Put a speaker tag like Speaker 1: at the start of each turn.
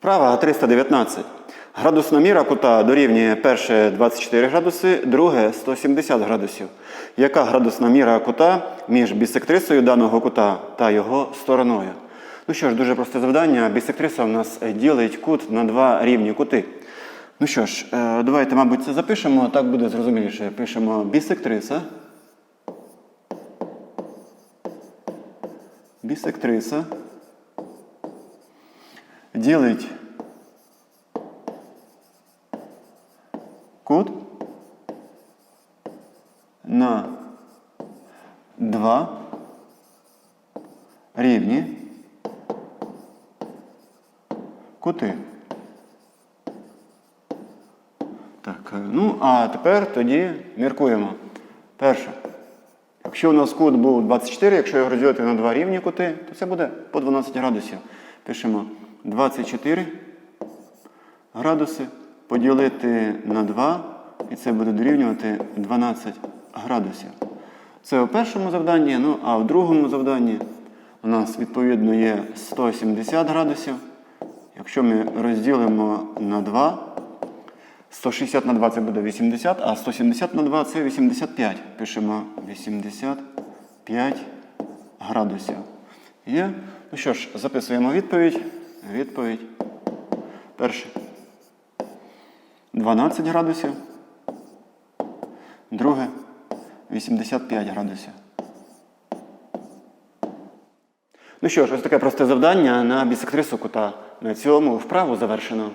Speaker 1: Вправа 319. Градусна міра кута дорівнює перше 24 градуси, друге 170 градусів. Яка градусна міра кута між бісектрисою даного кута та його стороною? Ну що ж, дуже просте завдання. Бісектриса у нас ділить кут на два рівні кути. Ну що ж, е, давайте, мабуть, це запишемо, так буде зрозуміліше. Пишемо бісектриса. Бісектриса ділить кут на два рівні кути. Так, е, ну а тепер тоді міркуємо. Перше. Якщо у нас кут був 24, якщо його розділити на два рівні кути, то це буде по 12 градусів. Пишемо 24 градуси поділити на 2, і це буде дорівнювати 12 градусів. Це у першому завданні, ну а в другому завданні у нас відповідно є 170 градусів. Якщо ми розділимо на 2, 160 на 2 це буде 80, а 170 на 2 це 85. Пишемо 85 градусів. Є? Ну що ж, записуємо відповідь. Відповідь. Перше. 12 градусів. Друге 85 градусів. Ну що ж, ось таке просте завдання на бісектрису кута. На цьому вправу завершено.